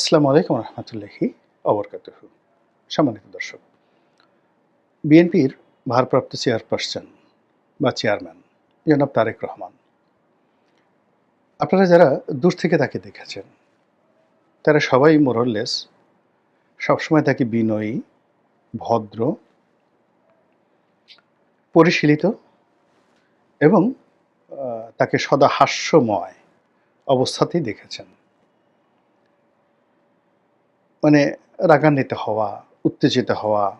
আসসালামু আলাইকুম রহমতুল্লাহি অবরকাতুহ। সম্মানিত দর্শক, বিএনপির ভারপ্রাপ্ত চেয়ারপারসন বা চেয়ারম্যান জনাব তারেক রহমান, আপনারা যারা দূর থেকে তাকে দেখেছেন, তারা সবাই মোরললেস সবসময় তাকে বিনয়ী, ভদ্র, পরিশীলিত এবং তাকে সদা হাস্যময় অবস্থাতেই দেখেছেন। মানে রাগান্বিত হওয়া, উত্তেজিত হওয়া,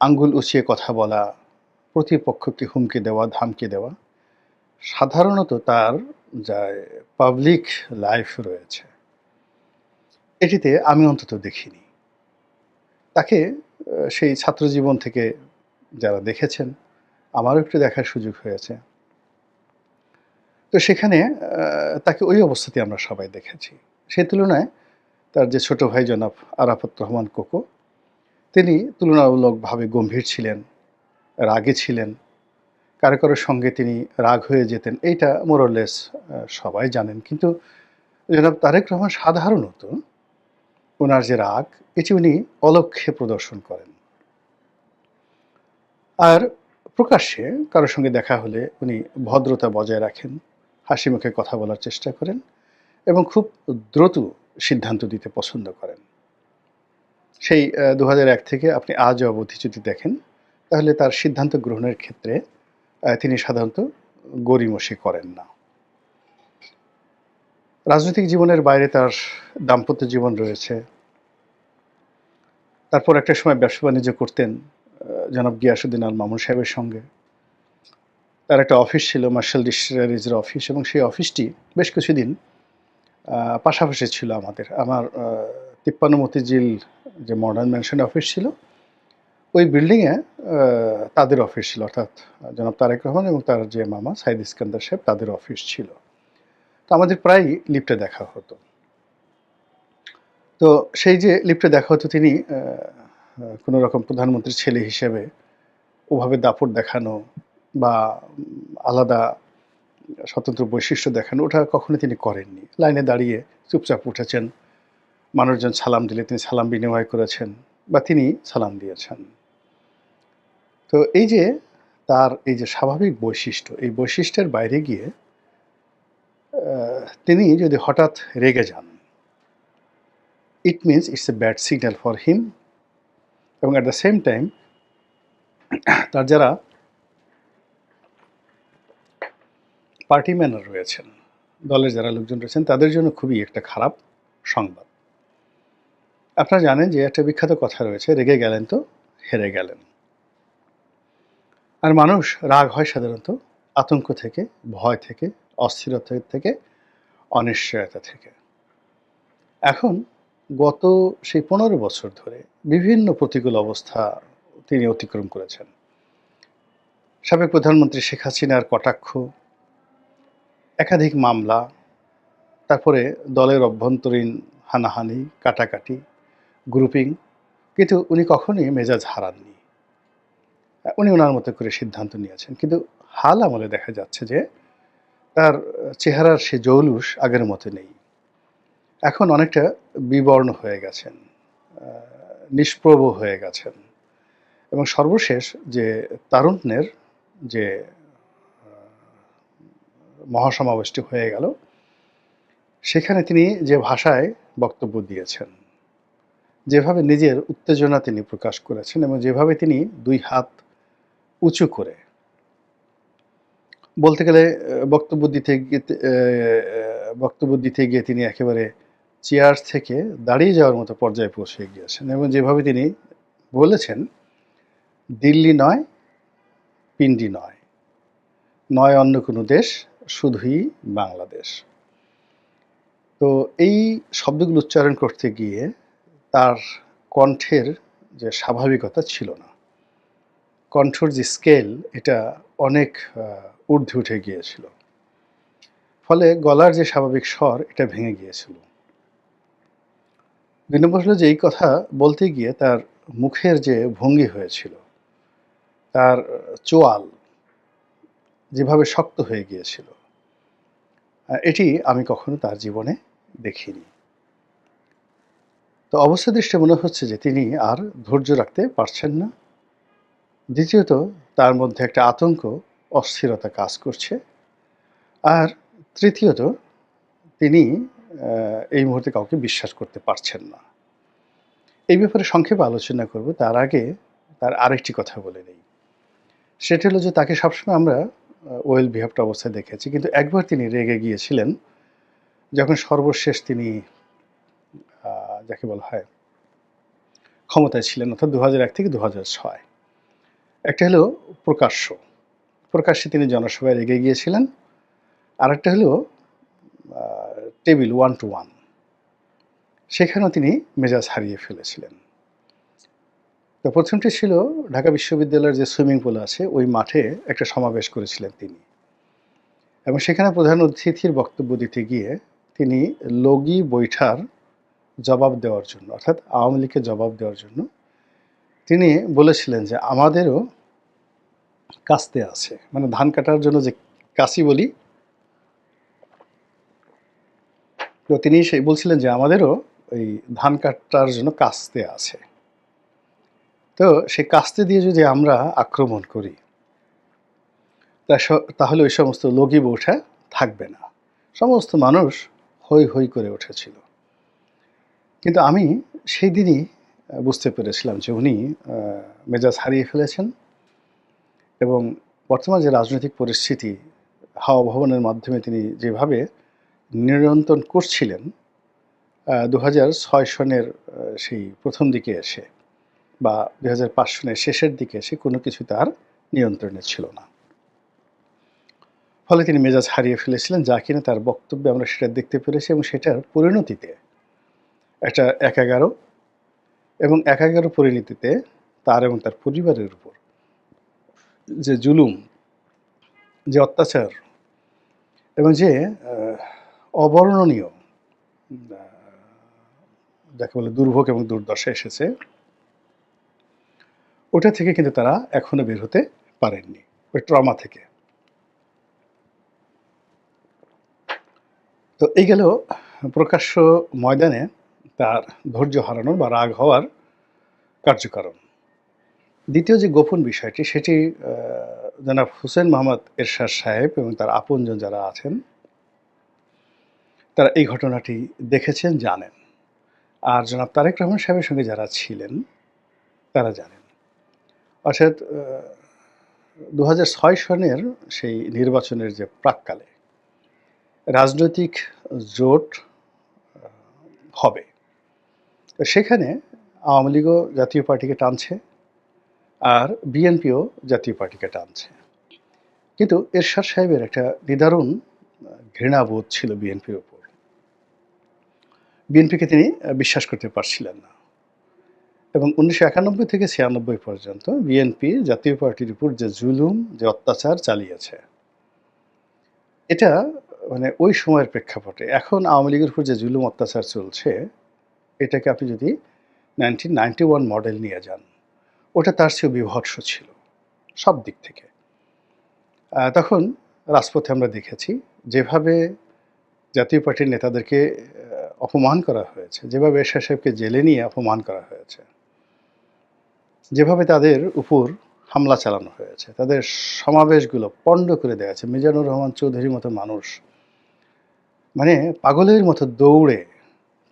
আঙ্গুল উঁচিয়ে কথা বলা, প্রতিপক্ষকে হুমকি দেওয়া, ধামকি দেওয়া, সাধারণত তার যা পাবলিক লাইফ রয়েছে। এটিতে আমি অন্তত দেখিনি। তাকে সেই ছাত্র জীবন থেকে যারা দেখেছেন, আমারও একটু দেখার সুযোগ হয়েছে। তো সেখানে তাকে ওই অবস্থাতে আমরা সবাই দেখেছি। সেই তুলনায় তার যে ছোট ভাই জনাব আরাফত রহমান কোকো, তিনি তুলনামূলকভাবে গম্ভীর ছিলেন, রাগে ছিলেন। কারও কারোর সঙ্গে তিনি রাগ হয়ে যেতেন, এইটা মোরলেস সবাই জানেন। কিন্তু জনাব তারেক রহমান সাধারণত ওনার যে রাগ, এটি উনি অলক্ষ্যে প্রদর্শন করেন। আর প্রকাশ্যে কারোর সঙ্গে দেখা হলে উনি ভদ্রতা বজায় রাখেন হাসি মুখে কথা বলার চেষ্টা করেন এবং খুব দ্রুত সিদ্ধান্ত দিতে পছন্দ করেন। সেই দু থেকে আপনি আজ অবধি যদি দেখেন, তাহলে তার সিদ্ধান্ত গ্রহণের ক্ষেত্রে তিনি সাধারণত গড়িমসি করেন না। রাজনৈতিক জীবনের বাইরে তার দাম্পত্য জীবন রয়েছে। তারপর একটা সময় ব্যবসা বাণিজ্য করতেন জনাব গিয়াসুদ্দিন আল মামুন সাহেবের সঙ্গে। তার একটা অফিস ছিল, মার্শাল ডিস্টারিজের অফিস, এবং সেই অফিসটি বেশ কিছুদিন পাশাপাশি ছিল আমাদের। আমার তিপ্পান্ন মতিঝিল যে মডার্ন ম্যানশন অফিস ছিল, ওই বিল্ডিংয়ে তাদের অফিস ছিল। অর্থাৎ জনাব তারেক রহমান এবং তার যে মামা সাইদ ইস্কান্দার সাহেব, তাদের অফিস ছিল। তো আমাদের প্রায় লিফটে দেখা হতো। তো সেই যে লিফটে দেখা হতো, তিনি কোনো রকম প্রধানমন্ত্রীর ছেলে হিসেবে ওভাবে দাপট দেখানো বা আলাদা স্বতন্ত্র বৈশিষ্ট্য দেখানো, ওটা কখনো তিনি করেননি। লাইনে দাঁড়িয়ে চুপচাপ উঠেছেন। মানুষজন সালাম দিলে তিনি সালাম বিনিময় করেছেন বা তিনি সালাম দিয়েছেন। তো এই যে তার এই যে স্বাভাবিক বৈশিষ্ট্য, এই বৈশিষ্ট্যের বাইরে গিয়ে তিনি যদি হঠাৎ রেগে যান it means it's a bad signal for him এবং অ্যাট দ্য সেম টাইম তার যারা পার্টি ম্যানার রয়েছেন দলের যারা লোকজন রয়েছেন, তাদের জন্য খুবই একটা খারাপ সংবাদ। আপনারা জানেন যে একটা বিখ্যাত কথা রয়েছে, রেগে গেলেন তো হেরে গেলেন। আর মানুষ রাগ হয় সাধারণত আতঙ্ক থেকে, ভয় থেকে, অস্থিরতা থেকে, অনিশ্চয়তা থেকে। এখন গত সেই পনেরো বছর ধরে বিভিন্ন প্রতিকূল অবস্থা তিনি অতিক্রম করেছেন। সাবেক প্রধানমন্ত্রী শেখ হাসিনার কটাক্ষ একাধিক মামলা, তারপরে দলের অভ্যন্তরীণ হানাহানি, কাটাকাটি গ্রুপিং কিন্তু উনি কখনই মেজাজ হারাননি। উনি ওনার মতো করে সিদ্ধান্ত নিয়েছেন। কিন্তু হাল আমলে দেখা যাচ্ছে যে তার চেহারার সে জৌলুস আগের মতো নেই। এখন অনেকটা বিবর্ণ হয়ে গেছেন নিষ্প্রভ হয়ে গেছেন। এবং সর্বশেষ যে তারুণ্যের যে মহাসমাবেশটি হয়ে গেল। সেখানে তিনি যে ভাষায় বক্তব্য দিয়েছেন, যেভাবে নিজের উত্তেজনা তিনি প্রকাশ করেছেন এবং যেভাবে তিনি দুই হাত উঁচু করে বলতে গেলে বক্তব্য দিতে গিয়ে বক্তব্য দিতে গিয়ে তিনি একেবারে চেয়ার থেকে দাঁড়িয়ে যাওয়ার মতো পর্যায়ে পৌঁছে গিয়েছেন এবং যেভাবে তিনি বলেছেন, দিল্লি নয়, পিন্ডি নয় নয় অন্য কোনো দেশ শুধুই বাংলাদেশ। তো এই শব্দগুলো উচ্চারণ করতে গিয়ে তার কণ্ঠের যে স্বাভাবিকতা ছিল না, কণ্ঠর যে স্কেল এটা অনেক ঊর্ধ্বে উঠে গিয়েছিল। ফলে গলার যে স্বাভাবিক স্বর, এটা ভেঙে গিয়েছিল। দুই নম্বর যে এই কথা বলতে গিয়ে তার মুখের যে ভঙ্গি হয়েছিল, তার চোয়াল যেভাবে শক্ত হয়ে গিয়েছিল এটি আমি কখনো তার জীবনে দেখিনি। তো অবস্থা দৃষ্টে মনে হচ্ছে যে তিনি আর ধৈর্য রাখতে পারছেন না। দ্বিতীয়ত, তার মধ্যে একটা আতঙ্ক, অস্থিরতা কাজ করছে। আর তৃতীয়ত, তিনি এই মুহূর্তে কাউকে বিশ্বাস করতে পারছেন না। এই ব্যাপারে সংক্ষেপে আলোচনা করব। তার আগে তার আরেকটি কথা বলে নেই। সেটি হলো যে তাকে সবসময় আমরা ওয়েল বিহেভড অবস্থায় দেখেছি। কিন্তু একবার তিনি রেগে গিয়েছিলেন, যখন সর্বশেষ তিনি যাকে বলা হয়, ক্ষমতায় ছিলেন, অর্থাৎ দু হাজার এক থেকে দু হাজার ছয়। একটা হলো প্রকাশ্য। প্রকাশ্যে তিনি জনসভায় রেগে গিয়েছিলেন। আর একটা হলো টেবিল ওয়ান টু ওয়ান সেখানেও তিনি মেজাজ হারিয়ে ফেলেছিলেন। তো প্রথমটি ছিল ঢাকা বিশ্ববিদ্যালয়ের যে সুইমিং পুল আছে, ওই মাঠে একটা সমাবেশ করেছিলেন তিনি। এবং সেখানে প্রধান অতিথির বক্তব্য দিতে গিয়ে তিনি লগি বৈঠার জবাব দেওয়ার জন্য, অর্থাৎ আওয়ামী লীগকে জবাব দেওয়ার জন্য, তিনি বলেছিলেন যে আমাদেরও কাস্তে আছে মানে ধান কাটার জন্য যে কাশি বলি, তো তিনি সেই বলছিলেন যে আমাদেরও ওই ধান কাটার জন্য কাস্তে আছে। তো সেই কাস্তে দিয়ে যদি আমরা আক্রমণ করি তাহলে ওই সমস্ত লগি বৌঠা থাকবে না। সমস্ত মানুষ হই হই করে উঠেছিল। কিন্তু আমি সেই দিনই বুঝতে পেরেছিলাম যে উনি মেজাজ হারিয়ে ফেলেছেন এবং বর্তমান যে রাজনৈতিক পরিস্থিতি, হাওয়া ভবনের মাধ্যমে তিনি যেভাবে নিয়ন্ত্রণ করছিলেন দু হাজার ছয় সনের সেই প্রথম দিকে এসে বা দু হাজার পাঁচ সনের শেষের দিকে এসে কোনো কিছু তার নিয়ন্ত্রণে ছিল না। ফলে তিনি মেজাজ হারিয়ে ফেলেছিলেন, যা কিনা তার বক্তব্যে আমরা সেটা দেখতে পেরেছি এবং সেটার পরিণতিতে একটা এক এগারো এবং এক এগারো পরিণতিতে তার এবং তার পরিবারের উপর যে জুলুম, যে অত্যাচার এবং যে অবর্ণনীয় যাকে বলে দুর্ভোগ এবং দুর্দশা এসেছে ওটা থেকে কিন্তু তারা এখনও বের হতে পারেননি, ওই ট্রমা থেকে। তো এই গেল প্রকাশ্য ময়দানে তার ধৈর্য হারানোর বা রাগ হওয়ার কার্যকারণ। দ্বিতীয় যে গোপন বিষয়টি, সেটি জনাব হুসেন মোহাম্মদ এরশাদ সাহেব এবং তার আপনজন যারা আছেন, তারা এই ঘটনাটি দেখেছেন, জানেন। আর জনাব তারেক রহমান সাহেবের সঙ্গে যারা ছিলেন, তারা জানেন। অর্থাৎ দু সনের সেই নির্বাচনের যে প্রাককালে রাজনৈতিক জোট হবে। সেখানে আওয়ামী লীগও জাতীয় পার্টিকে টানছে আর বিএনপিও জাতীয় পার্টিকে টানছে। কিন্তু এরশাদ সাহেবের একটা নিদারুণ ঘৃণাবোধ ছিল বিএনপির উপর বিএনপিকে তিনি বিশ্বাস করতে পারছিলেন না। এবং উনিশশো একানব্বই থেকে ছিয়ানব্বই পর্যন্ত বিএনপি, জাতীয় পার্টির উপর যে জুলুম, যে অত্যাচার চালিয়েছে। এটা মানে ওই সময়ের প্রেক্ষাপটে, এখন আওয়ামী লীগের উপর যে জুলুম, অত্যাচার চলছে, এটাকে আপনি যদি নাইনটিন নাইনটি ওয়ান মডেল নিয়ে যান, ওটা তার চেয়েও বিভৎস ছিল, সব দিক থেকে। তখন রাজপথে আমরা দেখেছি, যেভাবে জাতীয় পার্টির নেতাদেরকে অপমান করা হয়েছে, যেভাবে এরশাদ সাহেবকে জেলে নিয়ে অপমান করা হয়েছে যেভাবে তাদের উপর হামলা চালানো হয়েছে, তাদের সমাবেশগুলো পণ্ড করে দেওয়া আছে। মিজানুর রহমান চৌধুরীর মতো মানুষ মানে পাগলের মতো দৌড়ে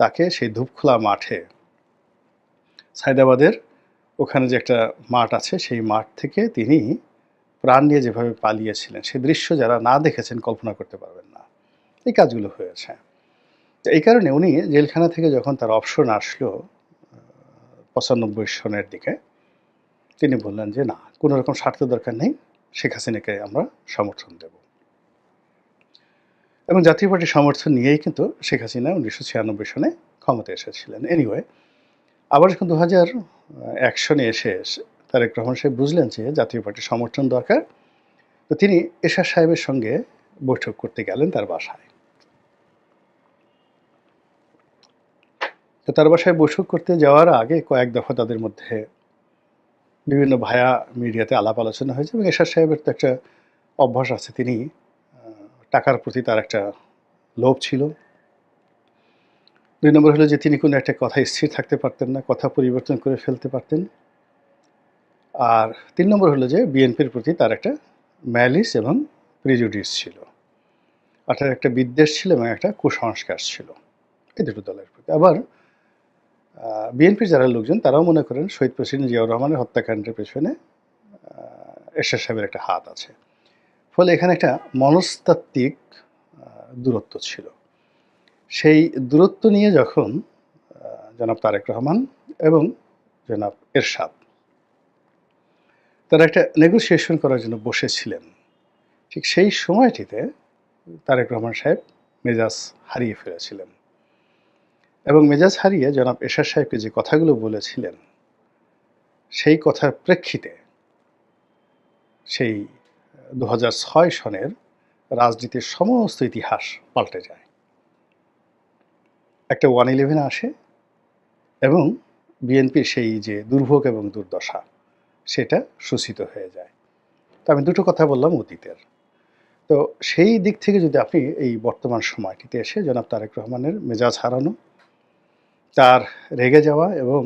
তাকে সেই ধূপখোলা মাঠে, সায়দাবাদের ওখানে যে একটা মাঠ আছে, সেই মাঠ থেকে তিনি প্রাণ নিয়ে যেভাবে পালিয়েছিলেন সেই দৃশ্য যারা না দেখেছেন কল্পনা করতে পারবেন না। এই কাজগুলো হয়েছে। এই কারণে উনি জেলখানা থেকে যখন তার অপশন আসলো পঁচানব্বই সনের দিকে তিনি বললেন যে, না, কোনো রকম স্বার্থ দরকার নেই, শেখ হাসিনাকে আমরা সমর্থন দেব। এবং জাতীয় পার্টির সমর্থন নিয়েই কিন্তু শেখ হাসিনা উনিশশো ছিয়ানব্বই সনে ক্ষমতায় এসেছিলেন। এনিওয়ে আবার যখন দু হাজার এক সনে এসে তারেক রহমান সাহেব বুঝলেন যে জাতীয় পার্টির সমর্থন দরকার, তো তিনি এরশাদ সাহেবের সঙ্গে বৈঠক করতে গেলেন তার বাসায়। তো তার বাসায় বৈঠক করতে যাওয়ার আগে কয়েক দফা তাদের মধ্যে বিভিন্ন ভায়া মিডিয়াতে আলাপ আলোচনা হয়েছে এবং এরশাদ সাহেবের তো একটা অভ্যাস আছে। তিনি টাকার প্রতি তার একটা লোভ ছিল। দুই নম্বর হলো যে তিনি কোনো একটা কথা স্থির থাকতে পারতেন না, কথা পরিবর্তন করে ফেলতে পারতেন। আর তিন নম্বর হলো যে বিএনপির প্রতি তার একটা ম্যালিস এবং প্রিজুডিস ছিল। অর্থাৎ একটা বিদ্বেষ ছিল এবং একটা কুসংস্কার ছিল। এই দুটো দলের প্রতি। আবার বিএনপির যারা লোকজন, তারাও মনে করেন শহীদ প্রেসিডেন্ট জিয়াউর রহমানের হত্যাকাণ্ডের পেছনে এরশাদ সাহেবের একটা হাত আছে। ফলে এখানে একটা মনস্তাত্ত্বিক দূরত্ব ছিল। সেই দূরত্ব নিয়ে যখন জনাব তারেক রহমান এবং জনাব এরশাদ, তারা একটা নেগোসিয়েশন করার জন্য বসেছিলেন। ঠিক সেই সময়টিতে তারেক রহমান সাহেব মেজাজ হারিয়ে ফেলেছিলেন। এবং মেজাজ হারিয়ে জনাব এরশাদ সাহেবকে যে কথাগুলো বলেছিলেন, সেই কথার প্রেক্ষিতে সেই দু ছয় সনের রাজনীতির সমস্ত ইতিহাস পাল্টে যায়। একটা ওয়ান ইলেভেন আসে এবং বিএনপির সেই যে দুর্ভোগ এবং দুর্দশা, সেটা সূচিত হয়ে যায়। তো আমি দুটো কথা বললাম অতীতের। তো সেই দিক থেকে যদি আপনি এই বর্তমান সময়টিতে এসে জনাব তারেক রহমানের মেজাজ হারানো তার রেগে যাওয়া এবং